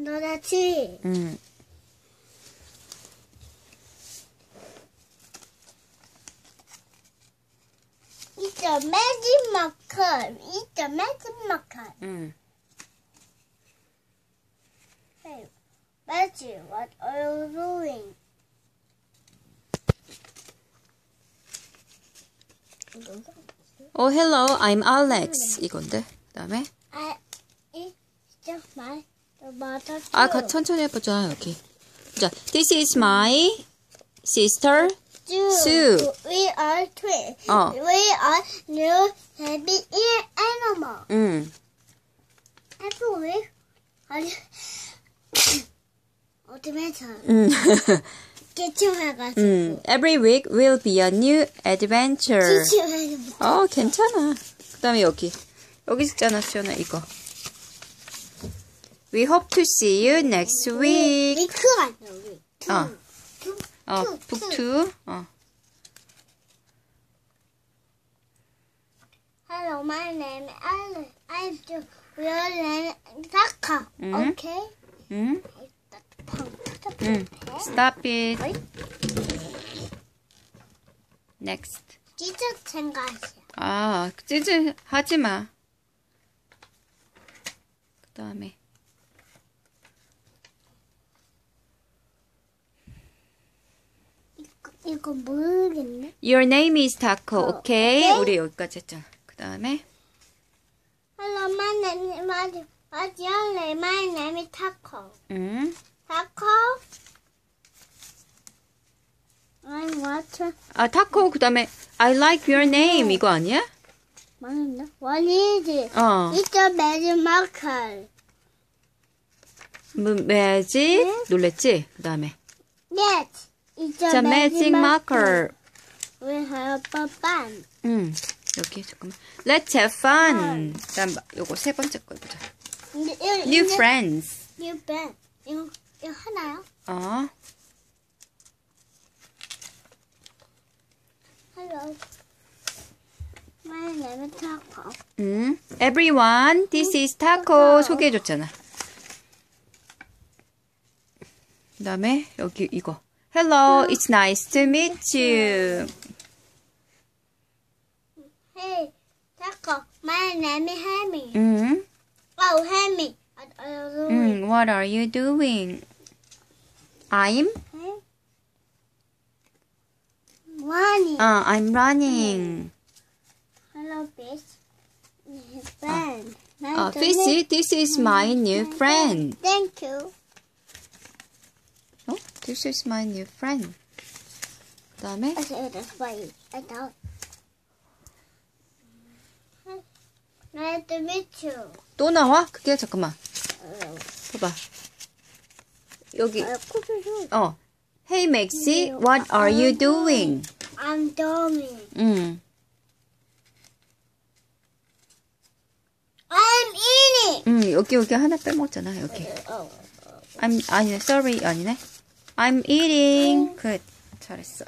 under the tree. 음. It's a magic marker. It's a magic marker. 음. Hey, magic, what are you doing? Oh, hello. I'm Alex. 이건데. 그다음에 I, it's just my too. 아, 가 천천히 해보자 여기. 자, this is my sister. Sue. We are twins. 어. We are new baby animal. 음. Every 아니 어드벤처 음. 기침해가지고 음. Every week will be a new adventure. 어, 괜찮아. 그 다음에 여기. 여기 있잖아, 수연아 이거. We hope to see you next week. 위크 아니야 위. 투. 어. 투. 어. 북투. 어. Hello, my name is Alice. I'm the real name Taka. 음. Okay? 음. 펑. 음. Stop it. Next. 진짜 생각이야. 아, 찌질 하지 마. 그 다음에 이거, 모르겠네. Your name is Taco. 어, 오케이. 오케이. 우리 여기까지 했잖아. 그 다음에 Hello, my name is my, what's your name? My name is Taco. 음. Taco? I'm what? 아, 타코 그 다음에 I like your name 이거 아니야? 맞나? What is it? 어. It's a magic marker. 뭐, 매직 놀랬지? 그 다음에 Yes, it's a, magic marker. We have fun. 음. 여기 잠깐만. Let's have fun. 그다음 요거 세 번째 거 보자. New friends. New friend. 이거 이거 하나요? 어. Hello. My name is Taco. 음. Everyone, this is Taco 소개해 줬잖아. 그 다음에 여기 이거. Hello, it's nice to meet you. Hey, Taco, my name is Hammy. Mm -hmm. Oh, Hammy. Mm, what are you doing? I'm running. Uh, I'm running. Ah, hmm. Hello, fish. His friend. Uh, nice uh Fishy, this is ah. ah, my new hmm. friend. Thank you. 어? This is my new friend. 그다음에 I said that's why I thought. Nice to meet you. 또 나와? 그게 잠깐만. 어, 봐봐. 여기 아, 코피 줘. 어. Hey Maxie, what are you doing? I'm doing. 음. I'm eating. 음, 여기 여기 하나 빼먹었잖아. 여기. 어. I'm 아니네. Sorry 아니네. I'm eating. 굿. 잘했어.